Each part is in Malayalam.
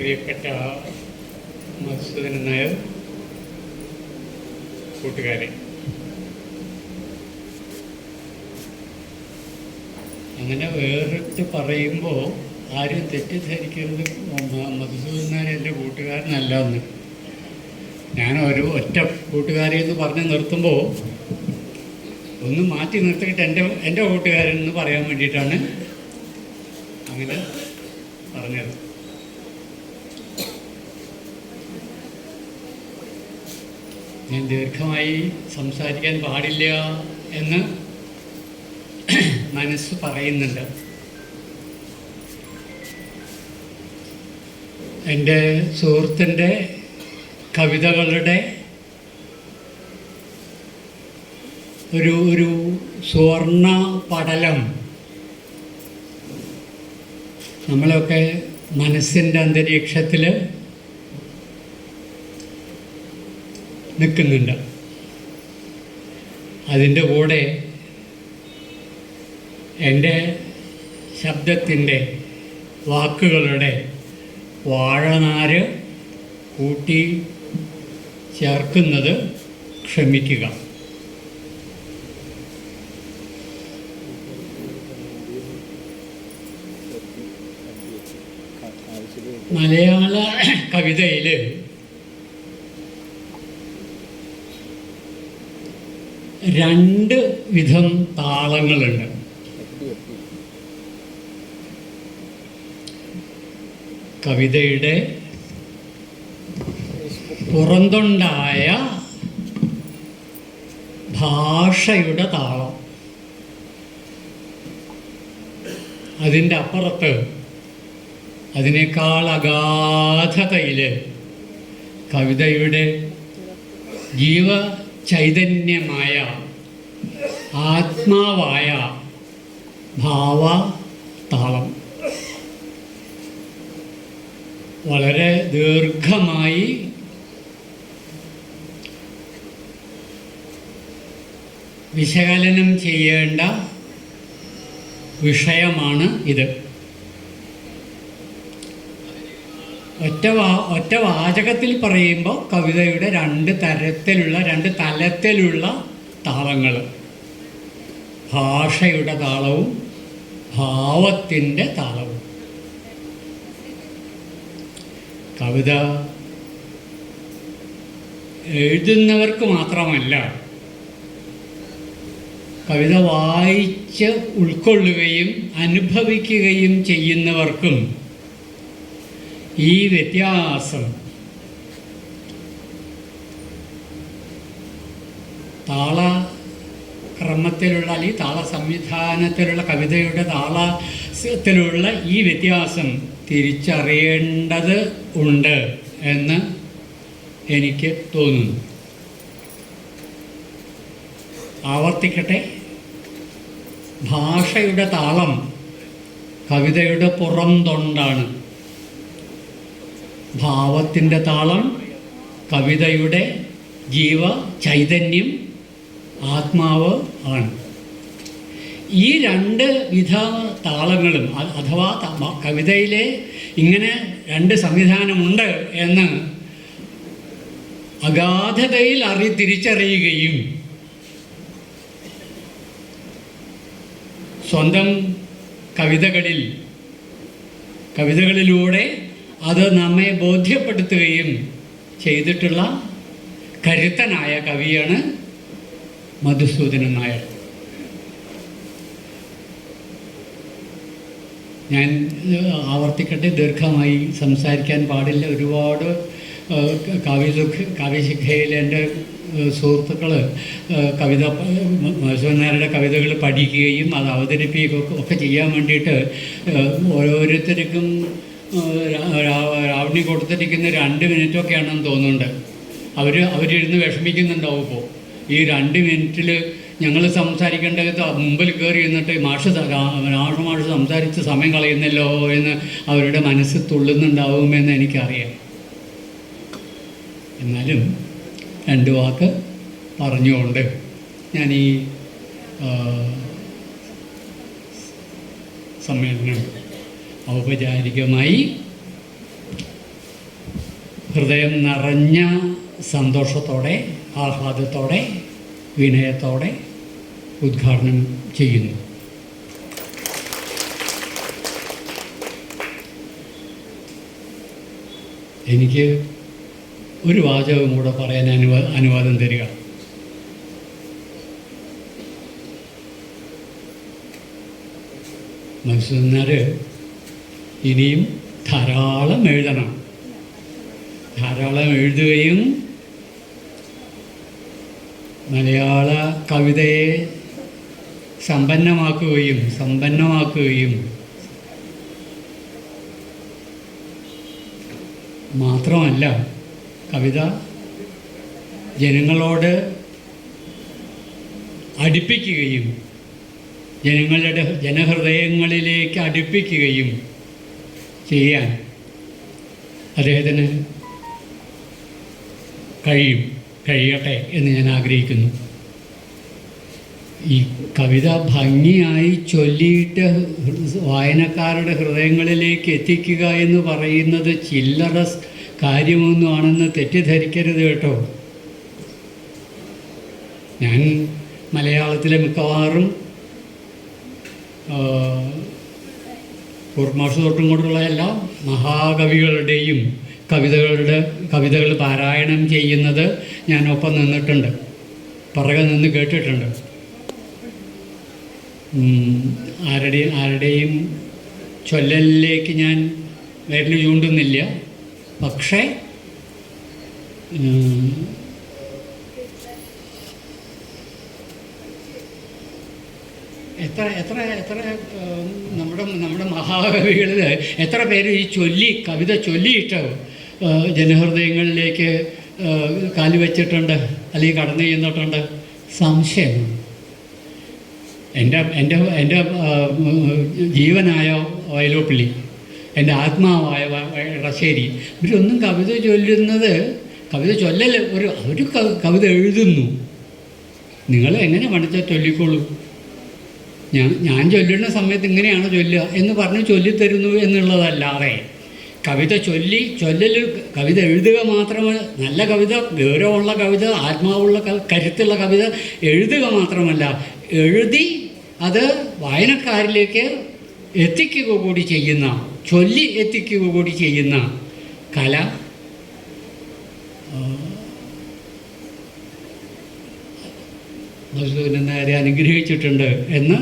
പ്രിയപ്പെട്ട മധുസൂദന നായർ കൂട്ടുകാരെ. അങ്ങനെ വേറിട്ട് പറയുമ്പോൾ ആരും തെറ്റിദ്ധരിക്കരുത്. മധുസൂദന നായർ എന്റെ കൂട്ടുകാരനല്ല എന്ന്. ഞാൻ ഒരു ഒറ്റ കൂട്ടുകാരി എന്ന് പറഞ്ഞ് നിർത്തുമ്പോൾ ഒന്ന് മാറ്റി നിർത്തിയിട്ട് എന്റെ എന്റെ കൂട്ടുകാരൻ എന്ന് പറയാൻ വേണ്ടിയിട്ടാണ് അങ്ങനെ പറഞ്ഞത്. ഞാൻ ദീർഘമായി സംസാരിക്കാൻ പാടില്ല എന്ന് മനസ്സ് പറയുന്നുണ്ട്. എന്റെ സുഹൃത്തിന്റെ കവിതകളുടെ ഒരു ഒരു സുവർണ പടലം നമ്മളൊക്കെ മനസ്സിന്റെ അന്തരീക്ഷത്തിൽ നിൽക്കുന്നുണ്ട്. അതിന്റെ കൂടെ എന്റെ ശബ്ദത്തിന്റെ വാക്കുകളുടെ വാഴനാര് കൂട്ടി ചേർക്കുന്നത് ക്ഷമിക്കുക. മലയാള കവിതയിൽ രണ്ട് വിധം താളങ്ങളുണ്ട്. കവിതയുടെ പുറന്തുണ്ടായ ഭാഷയുടെ താളം. അതിന്റെ അപ്പുറത്ത് അതിനേക്കാൾ അഗാധതയിൽ കവിതയുടെ ജീവ ചൈതന്യമായ ആത്മാവായ ഭാവ താളം. വളരെ ദീർഘമായി വിശകലനം ചെയ്യേണ്ട വിഷയമാണ് ഇത്. ഒറ്റ വാ ഒറ്റ വാചകത്തിൽ പറയുമ്പോൾ കവിതയുടെ രണ്ട് തരത്തിലുള്ള രണ്ട് തലത്തിലുള്ള താളങ്ങൾ. ഭാഷയുടെ താളവും ഭാവത്തിന്റെ താളവും. കവിത എഴുതുന്നവർക്ക് മാത്രമല്ല കവിത വായിച്ച് ഉൾക്കൊള്ളുകയും അനുഭവിക്കുകയും ചെയ്യുന്നവർക്കും ഈ വ്യത്യാസം താള ക്രമത്തിലുള്ള അല്ലെങ്കിൽ താള സംവിധാനത്തിലുള്ള കവിതയുടെ താളത്തിലുള്ള ഈ വ്യത്യാസം തിരിച്ചറിയേണ്ടത് ഉണ്ട് എന്ന് എനിക്ക് തോന്നുന്നു. ആവർത്തിക്കട്ടെ. ഭാഷയുടെ താളം കവിതയുടെ പുറം തൊണ്ടാണ്. ഭാവത്തിന്റെ താളം കവിതയുടെ ജീവ ചൈതന്യം ആത്മാവ് ആണ്. ഈ രണ്ട് വിധ താളങ്ങളും അഥവാ കവിതയിലെ ഇങ്ങനെ രണ്ട് സംവിധാനമുണ്ട് എന്ന് അഗാധതയിൽ അറി തിരിച്ചറിയുകയും സ്വന്തം കവിതകളിൽ കവിതകളിലൂടെ അത് നമ്മെ ബോധ്യപ്പെടുത്തുകയും ചെയ്തിട്ടുള്ള കരുത്തനായ കവിയാണ് മധുസൂദനൻ നായർ ഞാൻ ആവർത്തിക്കട്ടെ ദീർഘമായി സംസാരിക്കാൻ പാടില്ല. ഒരുപാട് കാവ്യസുഖ കാവ്യശിഖയിൽ എന്റെ സുഹൃത്തുക്കൾ കവിത മധുസൂദനായരുടെ കവിതകൾ പഠിക്കുകയും അത് അവതരിപ്പിക്കുകയും ഒക്കെ ചെയ്യാൻ വേണ്ടിയിട്ട് ഓരോരുത്തർക്കും രാവണി കൊടുത്തിരിക്കുന്ന രണ്ട് മിനിറ്റൊക്കെയാണെന്ന് തോന്നുന്നുണ്ട്. അവർ അവരിരുന്ന് വിഷമിക്കുന്നുണ്ടാവും ഇപ്പോൾ ഈ രണ്ട് മിനിറ്റിൽ ഞങ്ങൾ സംസാരിക്കേണ്ടത് മുമ്പിൽ കയറി എന്നിട്ട് മാഷ് ത- രാ- മാഷ് സംസാരിച്ച് സമയം കളയുന്നല്ലോ എന്ന് അവരുടെ മനസ്സ് തുള്ളുന്നുണ്ടാവുമെന്ന് എനിക്കറിയാം. എന്നാലും രണ്ട് വാക്ക് പറഞ്ഞുകൊണ്ട് ഞാൻ ഈ സമ്മേളനം ഔപചാരികമായി ഹൃദയം നിറഞ്ഞ സന്തോഷത്തോടെ ആഹ്ലാദത്തോടെ വിനയത്തോടെ ഉദ്ഘാടനം ചെയ്യുന്നു. എനിക്ക് ഒരു വാചകം കൂടെ പറയാൻ അനുവാ അനുവാദം തരിക. മത്സ്യന്മാർ ഇനിയും ധാരാളം എഴുതണം. ധാരാളം എഴുതുകയും മലയാള കവിതയെ സമ്പന്നമാക്കുകയും സമ്പന്നമാക്കുകയും മാത്രമല്ല കവിത ജനങ്ങളോട് അടുപ്പിക്കുകയും ജനങ്ങളുടെ ജനഹൃദയങ്ങളിലേക്ക് അടുപ്പിക്കുകയും ചെയ്യാൻ അദ്ദേഹത്തിന് കഴിയും കഴിയട്ടെ എന്ന് ഞാൻ ആഗ്രഹിക്കുന്നു. ഈ കവിത ഭംഗിയായി ചൊല്ലിയിട്ട് വായനക്കാരുടെ ഹൃദയങ്ങളിലേക്ക് എത്തിക്കുക എന്ന് പറയുന്നത് ചില്ലറ കാര്യമൊന്നുമാണെന്ന് തെറ്റിദ്ധരിക്കരുത് കേട്ടോ. ഞാൻ മലയാളത്തിലെ മിക്കവാറും കുർമാഷ തൊട്ടും കൊണ്ടുള്ള എല്ലാ മഹാകവികളുടെയും കവിതകളുടെ കവിതകൾ പാരായണം ചെയ്യുന്നത് ഞാൻ ഒപ്പം നിന്നിട്ടുണ്ട്. പുറകെ നിന്ന് കേട്ടിട്ടുണ്ട്. ആരുടെ ആരുടെയും ചൊല്ലലിലേക്ക് ഞാൻ വിരൽ ചൂണ്ടുന്നില്ല. പക്ഷേ എത്ര എത്ര എത്ര നമ്മുടെ നമ്മുടെ മഹാകവികളിൽ എത്ര പേര് ഈ ചൊല്ലി കവിത ചൊല്ലിയിട്ട് ജനഹൃദയങ്ങളിലേക്ക് കാലുവെച്ചിട്ടുണ്ട് കാൽ വെച്ചിട്ടുണ്ട് അല്ലെങ്കിൽ കടന്നു ചെന്നിട്ടുണ്ട്. സംശയമാണ്. എന്റെ എന്റെ എന്റെ ജീവനായോ വയലോപ്പിള്ളി എന്റെ ആത്മാവായ ഇടശ്ശേരി. ഇവരൊന്നും കവിത ചൊല്ലുന്നത് കവിത ചൊല്ലൽ ഒരു അവർ കവിത എഴുതുന്നു. നിങ്ങൾ എങ്ങനെ പഠിച്ചാൽ ചൊല്ലിക്കോളൂ? ഞാൻ ഞാൻ ചൊല്ലുന്ന സമയത്ത് ഇങ്ങനെയാണ് ചൊല്ലുക എന്ന് പറഞ്ഞ് ചൊല്ലിത്തരുന്നു എന്നുള്ളതല്ലാതെ. കവിത ചൊല്ലി ചൊല്ലൽ കവിത എഴുതുക മാത്രമല്ല നല്ല കവിത ഗൗരവമുള്ള കവിത ആത്മാവുള്ള കരുത്തുള്ള കവിത എഴുതുക മാത്രമല്ല എഴുതി അത് വായനക്കാരിലേക്ക് എത്തിക്കുക കൂടി ചെയ്യുന്ന ചൊല്ലി എത്തിക്കുക കൂടി ചെയ്യുന്ന കല. മധുസൂദനൻ നേരെ അനുഗ്രഹിച്ചിട്ടുണ്ട് എന്ന്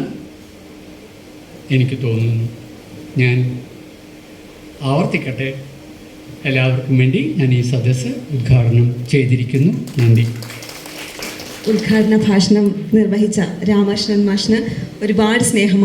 എനിക്ക് തോന്നുന്നു. ഞാൻ ആവർത്തിക്കട്ടെ. എല്ലാവർക്കും വേണ്ടി ഞാൻ ഈ സദസ്സ് ഉദ്ഘാടനം ചെയ്തിരിക്കുന്നു. നന്ദി. ഉദ്ഘാടന ഭാഷണം നിർവഹിച്ച രാമകൃഷ്ണൻ മാഷിന് ഒരുപാട് സ്നേഹം